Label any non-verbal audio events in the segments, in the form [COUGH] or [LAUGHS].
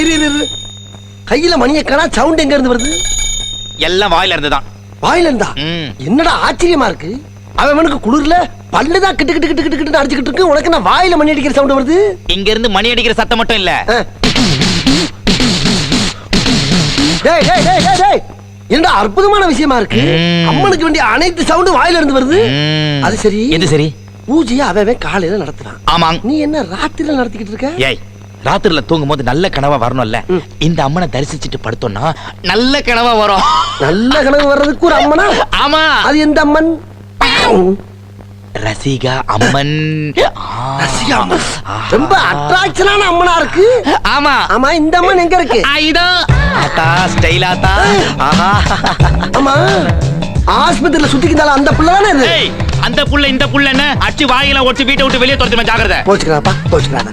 இரு இரு கையில மணியை காணா சவுண்ட் எங்க இருந்து வருது? எல்லாம் வாயில இருந்துதான். வாயில இருந்தா. என்னடா ஆச்சரியமா இருக்கு? அவனுக்கு குளிர்ல பல்லுதான் கிட்டு கிட்டு கிட்டு கிட்டு கிட்டு அடிச்சுக்கிட்டு இருக்கு. உனக்கு என்ன வாயில மணி அடிக்கிற சவுண்ட் வருது? இங்க இருந்து மணி அடிக்கிற சத்தம் மட்டும் இல்ல. டேய் டேய் டேய் டேய் டேய். என்னடா அற்புதமான விஷயமா இருக்கு. அம்மனுக்கு வேண்டிய அனைத்து சவுண்டும் வாயில இருந்து வருது. அது சரி. எது சரி? பூஜையை அவன் காலையில நடத்துறான். ஆமாங். நீ என்ன ராத்திரில நடத்திக்கிட்டு இருக்க? ஏய் ராத்திரில தூங்கும் போது நல்ல கனவா வரணும்ல. இந்த அம்மனை தரிசிச்சுட்டு படுத்தோம்னா நல்ல கனவா வரும். நல்ல கனவு வர்றதுக்கு ஒரு அம்மனா? ஆமா. அது எந்த அம்மன்? ரசிகா அம்மன். ரசிகா அம்மன். ரொம்ப அட்ராக்ஷனான அம்மனா இருக்கு. ஆமா. ஆமா இந்த அம்மன் எங்க இருக்கு? இதோ ஆத்தா ஸ்டைல் ஆத்தா. ஆஹா. ஆமா. ஆஸ்பத்திரியில சுத்திக்கிட்டால அந்த பிள்ளை தானே இது? அந்த புள்ள இந்த புள்ள என்ன? அடிச்சு வாயில ஒடிச்சு வீட்டை விட்டு வெளியே துரத்துமே ஜாக்கிரதை. போச்சுக்கிறாப்பா போச்சுக்கிறாத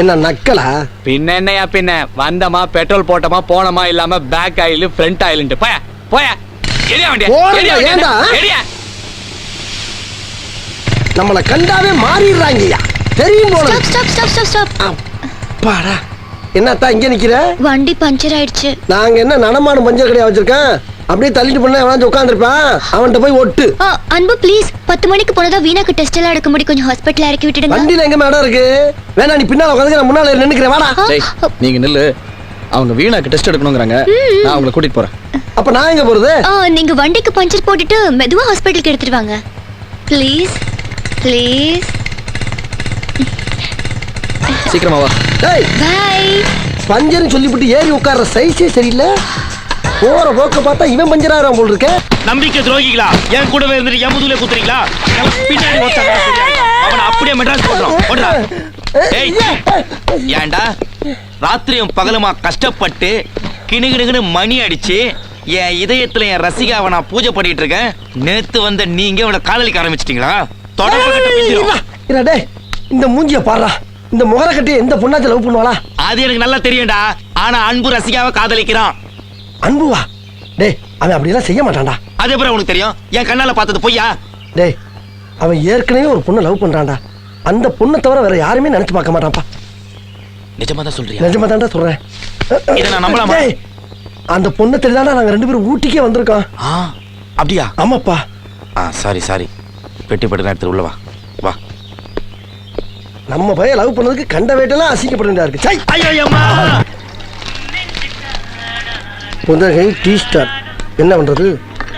என்ன நக்கலா? பின்ன என்னையா பின்ன? வந்தமா பெட்ரோல் போட்டோமா போனோமா இல்லாம பேக் ஆயில் ஃப்ரண்ட் ஆயில்ன்ட்டு போய போய. எரியா வண்டியா. போறேன்டா, எரியா வண்டியா. ஏன்டா? எரியா. நம்மள கண்டாவே மாறிடுறாங்கய்யா. தெரியும் போல. Stop stop stop stop stop அப்பாடா. என்னத்தா இங்க நிக்கிற? வண்டி பஞ்சர் ஆயிடுச்சு. நாங்க என்ன நடமாடும் பஞ்சர் கடையா வச்சிருக்கேன்? அப்படியே தள்ளிட்டு பண்ண எவனாச்சும் உட்காந்துருப்பான் அவன்கிட்ட போய் ஒட்டு. ஆ, அன்பு ப்ளீஸ் பத்து மணிக்கு போனதா வீணாக்கு டெஸ்ட் எல்லாம் எடுக்க முடியும். கொஞ்சம் ஹாஸ்பிட்டல் இறக்கி விட்டுடுங்க. வண்டியில எங்க மேடம் இருக்கு? வேணா நீ பின்னால உட்காந்து நான் முன்னால நின்னுக்கிறேன். வாடா. நீங்க நில்லு. அவங்க வீணாக்கு டெஸ்ட் எடுக்கணுங்கிறாங்க. நான் அவங்கள கூட்டிட்டு போறேன். அப்ப நான் எங்க போறது? ஆ, நீங்க வண்டிக்கு பஞ்சர் போட்டுட்டு மெதுவா ஹாஸ்பிட்டலுக்கு எடுத்துட்டு வாங்க. ப்ளீஸ் ப்ளீஸ் சீக்கிரமா வா. டேய் பை பஞ்சர்னு சொல்லிவிட்டு ஏறி உட்கார்ற சைஸே சரியில்லை. போற போக்க பார்த்தா இவன் பஞ்சர் ஆகிறான் போல் இருக்க நம்பிக்கை துரோகிகளா? என் கூடவே இருந்துட்டு என் முதுகுல குத்துறீங்களா? பின்னாடி. அவனை அப்படியே மெட்ராஸ். ஏய் ஏன்டா? ராத்திரியும் பகலுமா கஷ்டப்பட்டு கிணுகிணுகினு மணி அடிச்சு என் இதயத்துல என் ரசிகாவை நான் பூஜை பண்ணிட்டு இருக்கேன். நேத்து வந்த நீங்க அவனை காதலிக்க ஆரம்பிச்சிட்டீங்களா? தொடர்பு இந்த மூஞ்சிய பாடுறா இந்த முகர கட்டி எந்த பொண்ணாச்சும் லவ் பண்ணுவாளா? அது எனக்கு நல்லா தெரியும்டா. ஆனா அன்பு ரசிகாவை காதலிக்கிறான். அன்புவா? டேய் அவன் அப்படியெல்லாம் செய்ய மாட்டான்டா. அது எப்படி உனக்கு தெரியும்? என் கண்ணால பார்த்தது பொய்யா? டேய் அவன் ஏற்கனவே ஒரு பொண்ணை லவ் பண்றான்டா. அந்த பொண்ணை தவிர வேற யாருமே நினைச்சு பார்க்க மாட்டான்ப்பா. நிஜமா தான் சொல்றியா? நிஜமா தான்டா சொல்றேன். இதை நான் நம்பலாமா? டேய், அந்த பொண்ணை தெரியாதா நாங்க ரெண்டு பேரும் ஊட்டிக்கே வந்திருக்கோம். ஆ அப்படியா? ஆமாப்பா. ஆ சாரி சாரி பெட்டி படுக்க எடுத்து உள்ள வா. வா. நம்ம பையன் லவ் பண்ணதுக்கு கண்ட வேட்டெல்லாம் அசிங்கப்பட வேண்டியதா இருக்கு ஐயோ அம்மா! Pudhugai tea star. என்ன பண்றது?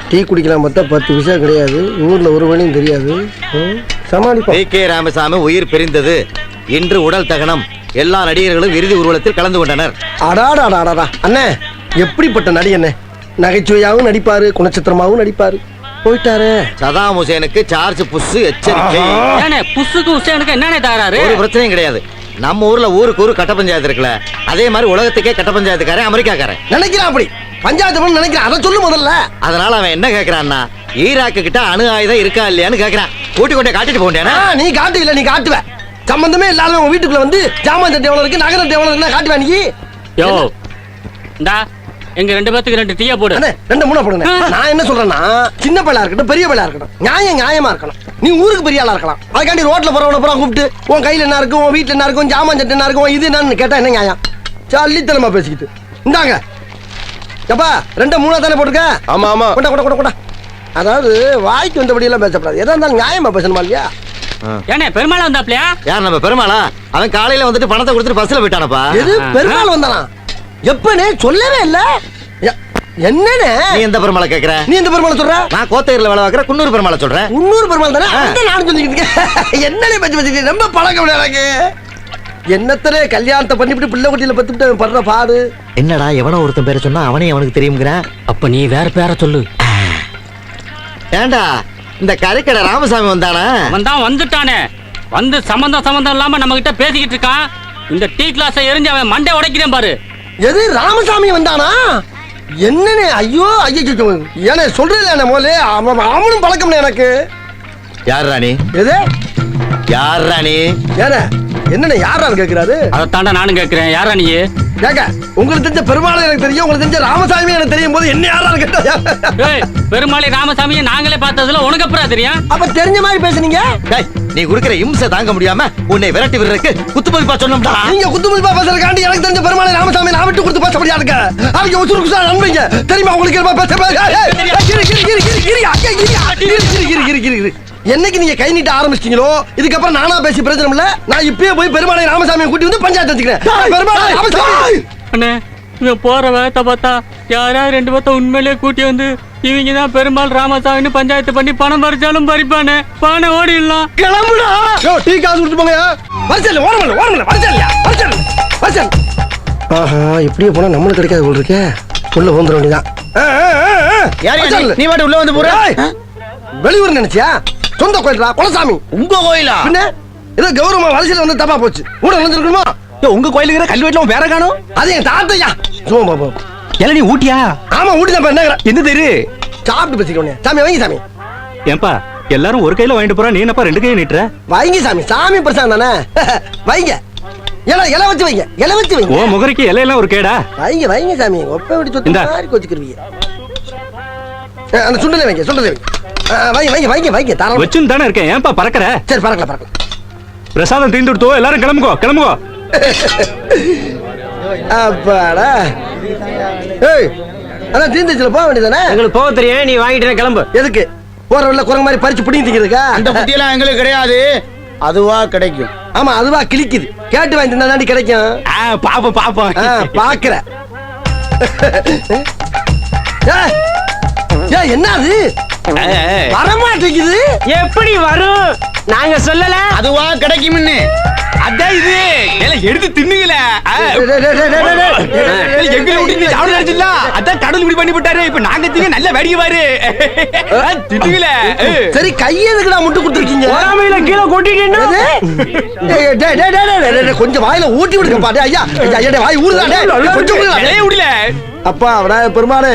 டீ குடிக்கலாம் பார்த்தா பத்து பைசா கிடையாது. ஊர்ல ஒரு வழியும் தெரியாது. ம், சமாளிப்போம். டி கே ராமசாமி உயிர் பிரிந்தது. இன்று உடல் தகனம். எல்லா நடிகர்களும் இறுதி ஊர்வலத்தில் கலந்து கொண்டனர். அடாடாடாடாடா அண்ணே எப்படிப்பட்ட நடி அண்ணே? நகைச்சுவையாகவும் நடிப்பாரு குணச்சித்திரமாகவும் நடிப்பாரு. போயிட்டாரே. சதாம் ஹுசேனுக்கு சார்ஜ் புஷ் எச்சரிக்கை. ஏண்ணே புஸ்ஸுக்கு உசேனுக்கு என்னண்ணே தகராறு ஒரு பிரச்சனையும் கிடையாது. நம்ம ஊர்ல ஊருக்கு ஊரு கட்ட பஞ்சாயத்து இருக்குல்ல. அதே மாதிரி உலகத்துக்கே கட்ட பஞ்சாயத்துக்காரன் அமெரிக்காக்காரன். நினைக்கிறான் அப்படி. பஞ்சாயத்து நினைக்கிறான். அதை சொல்லு முதல்ல. அதனால அவன் என்ன கேக்குறான்னா ஈராக்கு கிட்ட அணு ஆயுதம் இருக்கா இல்லையான்னு கேக்குறான். கூட்டி கொண்டே காட்டிட்டு போண்டேனா நீ காட்டு இல்ல நீ காட்டுவ. சம்பந்தமே இல்லாத உங்க வீட்டுக்குள்ள வந்து ஜாமான் சட்டை எவ்வளவு இருக்கு நகரம் எவ்வளவு இருக்குன்னு காட்டுவா நீ. யோ இந்தா எங்க ரெண்டு பேத்துக்கு ரெண்டு டீயா போடு. அண்ணே ரெண்டு மூணு போடுங்க. நான் என்ன சொல்றேன்னா சின்ன பையலா இருக்கட்டும் பெரிய பையலா இருக்கட்டும் நியாயம் நியாயமா இருக்கணும். நீ ஊருக்கு பெரிய ஆளா இருக்கலாம். அதுக்காண்டி ரோட்ல போறவன பூரா கூப்பிட்டு உன் கையில என்ன இருக்கும் உன் வீட்டுல என்ன இருக்கும் ஜாமான் சட்டை என்ன இருக்கும் இது என்னன்னு கேட்டா என்ன நியாயம்? சல்லித்தனமா பேசிக்கிட்டு. இந்தாங்க எப்பா ரெண்டு மூணா தானே போட்டுக்க ஆமா ஆமா. கொண்டா கொண்டா கொண்டா அதாவது வாய்க்கு வந்தபடி எல்லாம் பேசக்கூடாது எதா இருந்தாலும் நியாயமா பேசணுமா இல்லையா? ஏண்ணே பெருமாள் வந்தாப்லையா? யார் நம்ம பெருமாளா? அவன் காலையில வந்துட்டு பணத்தை கொடுத்துட்டு பஸ்ல போயிட்டானப்பா. எது? பெருமாள் வந்தானா? எப்பனே சொல்லவே இல்ல. என்னண்ணே நீ எந்த பெருமாளை கேக்குற? நீ எந்த பெருமாளை சொல்ற? நான் கோத்தகிரில வேலை பார்க்குற குன்னூர் பெருமாளை சொல்றேன். முன்னூறு பெருமாள் தானே? நானும் சொல்லிக்கிட்டு என்னண்ணே பச்சு பச்சு ரொம்ப பழக்கம் எனக்கு. என்னத்தனே கல்யாணத்தை பண்ணிவிட்டு பிள்ளை குட்டியில பத்துட்டு படுற பாடு? என்னடா எவனோ ஒருத்தன் பேரை சொன்னா அவனே அவனுக்கு தெரியுங்கிறேன் அப்ப நீ வேற பேரை சொல்லு. ஏண்டா இந்த கரைக்கடை ராமசாமி வந்தானா? அவன் தான் வந்துட்டானே. வந்து சம்பந்தம் சம்பந்தம் இல்லாம நம்ம கிட்ட பேசிக்கிட்டு இருக்கான். இந்த டீ கிளாஸை எரிஞ்சு அவன் மண்டை உடைக்கிறேன் பாரு. எது ராமசாமி வந்தானா? என்னண்ணே ஐயோ ஐயோ ஏனே சொல்றேன் முதல்ல அவன் அவனும் பழக்கம்ண்ணே எனக்கு. யார் ராணி? எது? யார் ராணி ஏனே என்னண்ணே யாரான்னு கேக்குறாரு அதைத்தாண்டா நானும் கேட்கிறேன் யாரா நீ கேக்க உங்களுக்கு தெரிஞ்ச பெருமாள் எனக்கு தெரியும் உங்களுக்கு தெரிஞ்ச ராமசாமி எனக்கு தெரியும் போது என்ன யாரான்னு கேட்டா பெருமாளை ராமசாமியை நாங்களே பார்த்ததுல உனக்கு அப்புறம் தெரியும் அப்ப தெரிஞ்ச மாதிரி பேசுனீங்க டேய், நீ குடுக்கிற இம்சை தாங்க முடியாம உன்னை விரட்டி விடுறதுக்கு குத்து மதிப்பா சொன்னோம்டா நீங்க குத்துமதிப்பா பேசுறதுக்காண்டி எனக்கு தெரிஞ்ச பெருமாளை ராமசாமி நான் விட்டு கொடுத்து பேச முடியாது அவங்க உசுறு குசா நண்பீங்க தெரியுமா உங்களுக்கு என்ன பேச என்னைக்கு நீங்க கை நீட்ட ஆரம்பிச்சிட்டீங்களோ? இதுக்கப்புறம் நானா பேசி பிரச்சனை இல்ல. நான் இப்பயே போய் பெருமாளை ராமசாமியை கூட்டி வந்து பஞ்சாயத்து வச்சுக்கிறேன். பெருமாளை ராமசாமி அண்ணே இவன் போற வேகத்தை பார்த்தா யாராவது ரெண்டு பேர்த்த உண்மையிலேயே கூட்டி வந்து இவங்க தான் பெருமாள் ராமசாமின்னு பஞ்சாயத்து பண்ணி பணம் பறிச்சாலும் பறிப்பானே. பானை ஓடிடலாம். கிளம்புடா! டீ காசு கொடுத்து போங்க வரச்சல் ஓரமல்ல ஓரமல்ல வரச்சல்யா வரச்சல் வரச்சல் ஆஹா இப்படியே போனா நம்மளுக்கு கிடைக்காது போல் இருக்கே. உள்ள வந்துட வேண்டியதான் யார் நீ? பாட்டு உள்ள வந்து போற? வெளியூர் நினைச்சியா? சொந்த கோயில்டா குலசாமி. உங்க கோயிலா? பின்ன ஏதோ கௌரவமா வரிசையில் வந்து தப்பா போச்சு. கூட நினைச்சிருக்கணுமா உங்க கோயிலுக்கு கல்வெட்டுல உன் பேர காணும்? அது என் தாத்தையா. சும்மா பாப்பா எல நீ ஊட்டியா? ஆமா ஊட்டி தான் என்ன எந்த தெரு? சாப்பிட்டு பேசிக்கோனே சாமி வைங்க சாமி. ஏன்பா எல்லாரும் ஒரு கையில வாங்கிட்டு போறா நீ என்னப்பா ரெண்டு கையை நீட்டுற? வைங்க சாமி. சாமி பிரசாதம் தானே? [LAUGHS] வைங்க. இலை இலை வச்சு வைங்க. இலை வச்சு வைங்க. ஓ முகரைக்கு இலையெல்லாம் ஒரு கேடா? வைங்க வைங்க சாமி. ஒப்ப விட்டு சொத்து. மாதிரி கொச்சுக்கிருவீங்க அஹ், அந்த சுண்டலை வைங்க சுண்டலை வைங்க. வைங்க வைங்க வைங்க வைங்க தாராளமா. வச்சுன்னு தானே இருக்கேன். ஏன்பா பறக்கற? சரி பறக்கல பறக்கல. பிரசாதம் தீர்ந்து கொடுத்தோ எல்லாரும் கிளம்புகோ கிளம்புகோ அப்பாடா. ஏய் அதான் தீந்துச்சுல போக வேண்டியதானே எங்களுக்கு போக தெரியும் நீ வாங்கிட்டு கிளம்பு. எதுக்கு? போற வழியில குரங்கு மாதிரி பறிச்சு பிடிங்கி திங்கிறதுக்கா அந்த புத்தியெல்லாம் எங்களுக்கு கிடையாது. அதுவா கிடைக்கும். ஆமா அதுவா கிழிக்குது. கேட்டு வாங்கி தின்னா தாண்டி கிடைக்கும். ஆ, பாப்போம் பாப்போம். ஆ, பாக்குற ஏய், என்ன அது வரமாட்டேங்குது எப்படி வரும் நாங்க சொல்லல அதுவா கிடைக்கும்னு அதான் இது ஏல எடுத்து தின்னுங்களே ஆ, டேய், டேய், டேய், டேய், டேய், டேய். ஏல, எங்களை விட்டு சாப்பிட நினைச்சில்ல அதான் இப்படி பண்ணி விட்டாரு இப்ப நாங்க திங்க நல்ல வேடிக்கை பாரு சரி கையை எதுக்குடா முட்டு கொடுத்துருக்கீங்க கீழே கொட்டிட்டேன்னா டேய், டேய், டேய், டேய், டேய், டேய், டேய், கொஞ்சம் வாயில ஊட்டி விடுங்க பாட்டு ஐயா ஐயா, ஐயா, டேய், வாய் ஊறுதா டேய், டேய், கொஞ்சம் ஊறுதா, டேய். இலைய விடல அப்பா விநாயக பெருமானே